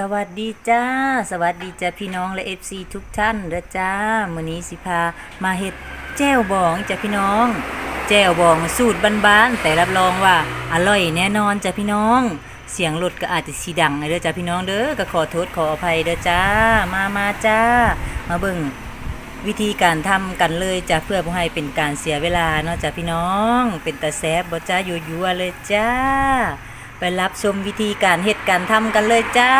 สวัสดีจ้า สวัสดีจ้าพี่น้องและ FC ทุกท่านเด้อจ้ามื้อนี้สิพามาเฮ็ดแจ่วบองจ้าพี่น้อง แจ่วบองสูตรบ้านๆแต่รับรองว่าอร่อยแน่นอนจ้าพี่น้อง เสียงรถก็อาจจะสีดังเด้อจ้าพี่น้องเด้อก็ขอโทษขออภัยเด้อจ้ามามาจ้า มาเบิ่งวิธีการทำกันเลยจ้ะเพื่อบ่ให้เป็นการเสียเวลาเนาะจ้ะพี่น้อง เป็นตาแซบบ่จ้ายั่ๆเลยจ้า ไปรับชมวิธีการเฮ็ดการทำกันเลยจ้า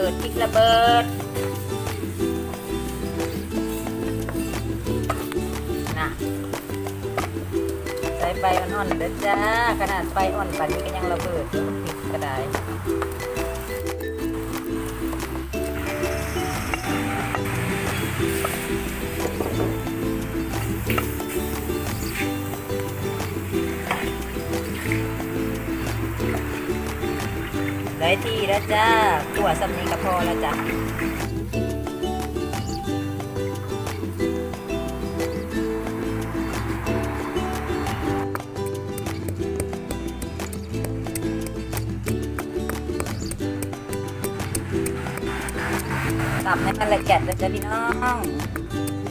บิดพริกระเบิดนะใส่ไฟอ่อนๆเด้อจ้า ขนาดไฟอ่อนปานนี้ก็ยังระเบิดพริกก็ได้ ได้ที่แล้วจ้าขั่วสำนีก็พอแล้วจ้ะตับให้มันละเอียดเลยจ้ะพี่น้อง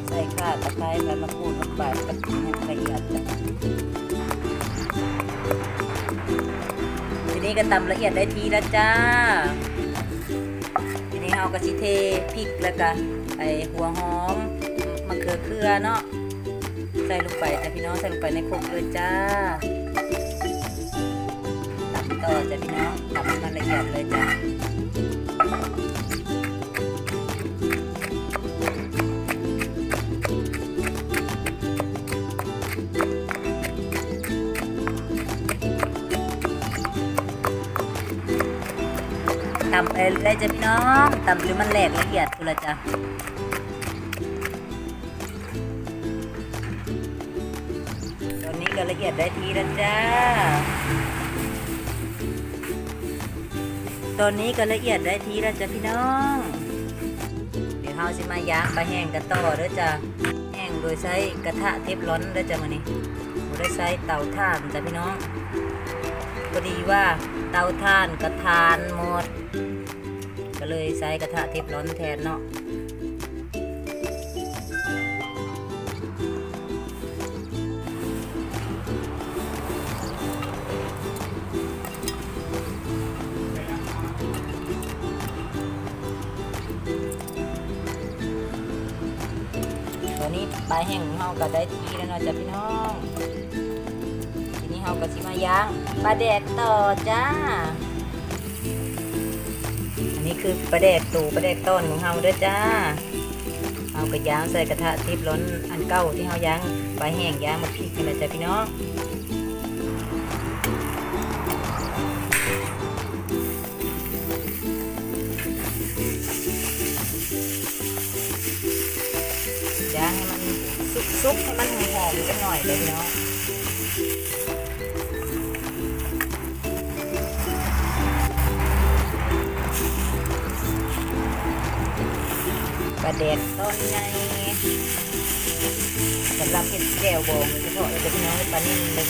ใส่ข่าตะไคร้ใบมะกรูดลงไปกระเทียมละเอียดจ้ะ นี้ก็ตำละเอียดได้ทีแล้วจ้าทีนี้เอากระชิเทพริกแล้วก็ไอหัวหอมมะเขือเคือเนาะใส่ลงไปจ้ะพี่น้องใส่ลงไปในโครกเลยจ้าตำต่อจ้ะพี่น้องตำให้มันละเอียดเลยจ้า ตำไปเลยจ้ะพี่น้องตำจนมันแหลกละเอียดกูละจ้ะตอนนี้ก็ละเอียดได้ทีแล้วจ้า ตอนนี้ก็ละเอียดได้ทีแล้วจ้ะพี่น้อง เดี๋ยวเราสิมาย่างปลาแห้งกันต่อเด้อจ้ะแห้งโดยใช้กระทะเทฟลอนเด้อจ้ะมื้อนี้บ่ได้ใช้เตาถ่านจ้ะพี่น้องพอดีว่าเตาถ่านกระทานหมด เลยใช้กระทะเทฟลอนแทนเนาะตอนนี้ปลายแห้งของเราก็ได้ทีแล้วเนาะจ้ะพี่น้อง ทีนี้เราก็สิมาย่างปลาแดกต่อจ้า นนี้คือปลาแดกตูปลาแดกต้นของเราเด้อจ้าเอากระย่างใส่กระทะทิพร้นอันเก่าที่เราย่างปลาแห้งย่างมาพริกกันเลยจ้ะพี่น้องย่างให้มันสุกๆให้มันหอมๆกันหน่อยเลยเนาะ ปรเด็นต้นไงสำหรับเป็นแก้วบองเฉพาะเลยพี่น้องปลานิ่งเลย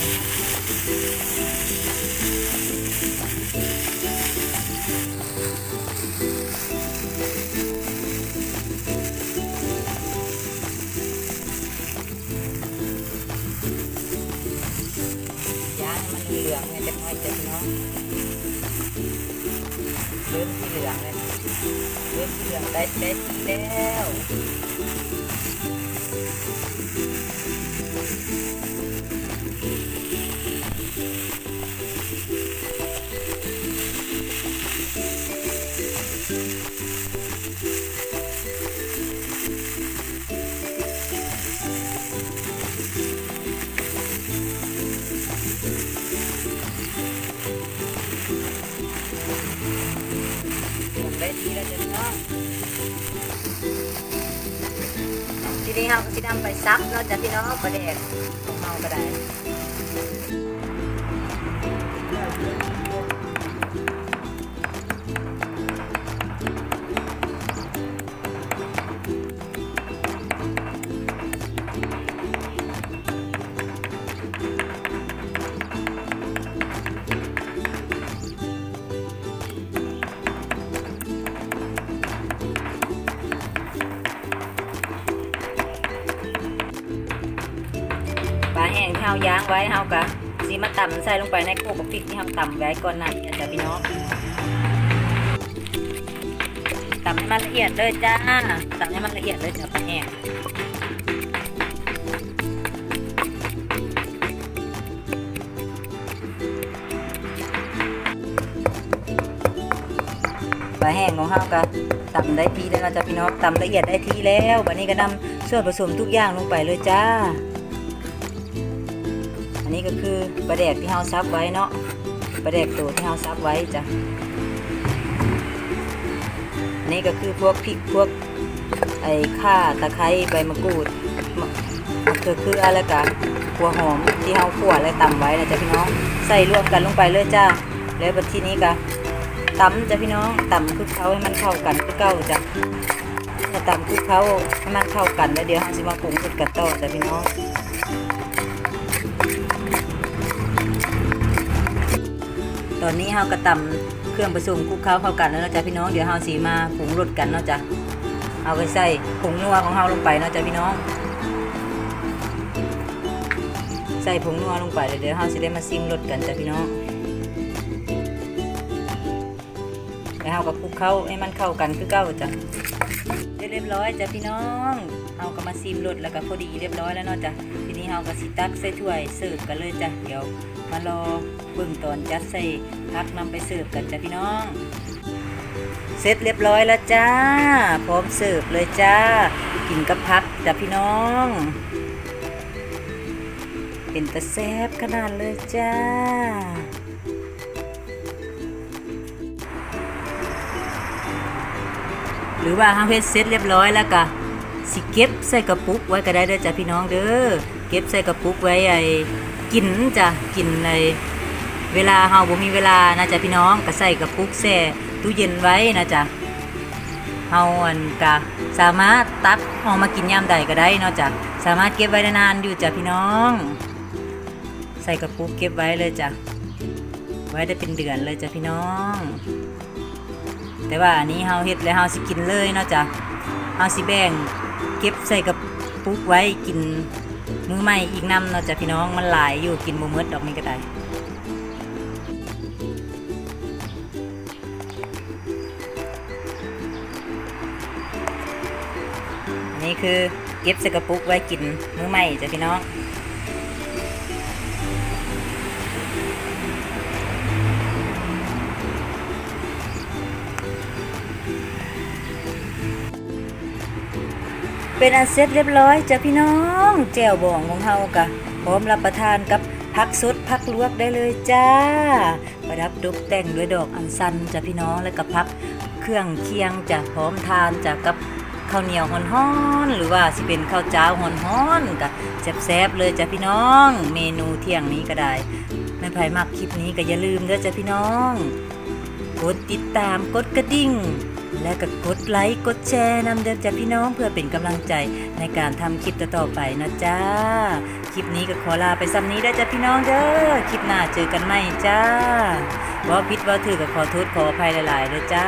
ย่างมันเหลืองเนี่ยจะน้อยจะน้อย เริ่มที่เหลืองได้ได้ทีแล้ว ได้ทีแล้วจะเนาะทีนี้เราก็จะนำไปซับเนาะจ้ะพี่น้องประเด็กของเราก็ได้ แห้งที่าย่างไว้เราก็สิมาตำใส่ลงไปในโคกับพริกที่เราตำไว้ก่อนหน้าจ้ะพี่น้องตำให้มันละเอียดเลยจ้าตำให้มันละเอียดเลยจ้ะปลาแห้งปลาแห้งของเฮาก็ตำได้ทีแล้วเนาะจ้ะพี่น้องตำละเอียดได้ทีแล้วบัดนี้ก็นำส่วนผสมทุกอย่างลงไปเลยจ้า นนี้ก็คือปลาแดกที่เฮาซับไว้เนาะปลาแดกตัวที่เฮาซับไว้จ้ะอันนี้ก็คือพวกพริกพวกไอ้ข่าตะไคร้ใบมะกรูดมะมะเขือคือแล้วก็หัวหอมที่เฮาขั่วและตำไว้นะจ้ะพี่น้องใส่รวมกันลงไปเลยจ้าแล้วบัดที่นี้ก็ตำจ้ะพี่น้องตำคลุกเคล้าให้มันเข้ากันคือเก่าจ้ะถ้าตำคลุกเคล้าให้มันเข้ากันแล้วเดี๋ยวเราจะมาปรุงสุดกันต่อจ้ะพี่น้อง ตอนนี้เราก็ตำเครื่องผสมคลุกเคล้าเข้ากันแล้วเนาะจ้ะพี่น้องเดี๋ยวเราสีมาปรุงรสกันเนาะจ้ะเอาไปใส่ผงนัวของเราลงไปเนาะจ้ะพี่น้อง ใส่ผงนัวลงไปเดี๋ยวเราจะได้มาซิมรสกันจ้ะพี่น้องแล้วเราก็คลุกเข้าให้มันเข้ากันคือเก้าจ้ะเรียบร้อยจ้ะพี่น้องเราก็มาซิมรสแล้วก็พอดีเรียบร้อยแล้วเนาะจ้ะ เราก็สิตักใส่ถ้วยเสิร์ฟกันเลยจ้ะเดี๋ยวมารอเบิ่งตอนจัดใส่พักนำไปเสิร์ฟกันจ้ะพี่น้อง เสร็จเรียบร้อยแล้วจ้า พร้อมเสิร์ฟเลยจ้า กินกับพักจ้ะพี่น้อง เป็นตะแซบขนาดเลยจ้าหรือว่าห้าเพชรเสร็จเรียบร้อยแล้วก็สิเก็บใส่กระปุกไว้ก็ได้เด้อจ้ะพี่น้องเด้อ เก็บใส่กระปุกไว้ไอ้กินจ้ะกินในเวลาเฮาบ่มีเวลานะจ้ะพี่น้องก็ใส่กระปุกแช่ตู้เย็นไว้นะจ้ะเฮาอันก็สามารถตักออกมากินยามใดก็ได้เนาะจ้ะสามารถเก็บไว้ได้นานอยู่จ้ะพี่น้อง ใส่กระปุกเก็บไว้เลยจ้ะไว้ได้เป็นเดือนเลยจ้ะพี่น้อง แต่ว่าอันนี้เฮาเฮ็ดแล้วเฮาสิกินเลยเนาะจ้ะเฮาสิแบ่งเก็บใส่กระปุกไว้กิน มือใหม่อีกนำเนาะจ้ะพี่น้องมันหลายอยู่กินบ่หมดดอกนี้ก็ได้นี่คือเก็บใส่กระปุกไว้กินมื้อใหม่จ้ะพี่น้อง เป็นอันเสร็จเรียบร้อยจ้ะพี่น้องแจ่วบองของเฮากะพร้อมรับประทานกับผักสดผักลวกได้เลยจ้า ประดับตกแต่งด้วยดอกอัญชันจ้ะพี่น้องแล้วก็พักเครื่องเคียงจ้ะพร้อมทานจ้ะกับข้าวเหนียวฮ้อนๆหรือว่าสิเป็นข้าวเจ้าฮ้อนๆกะแซ่บๆเลยจ้ะพี่น้อง เมนูเที่ยงนี้ก็ได้แม่ไผ่มักคลิปนี้ก็อย่าลืมเด้อจ้ะพี่น้อง กดติดตามกดกระดิ่ง และก็กดไลค์กดแชร์นำเดิมจากพี่น้องเพื่อเป็นกำลังใจในการทำคลิปต่อๆไปนะจ้า คลิปนี้ก็ขอลาไปซ้ำนี้ได้จ้ะพี่น้องเด้อ คลิปหน้าเจอกันใหม่จ้าว่าพิดว่าถือก็ขอโทษขออภัยหลายๆเลยจ้า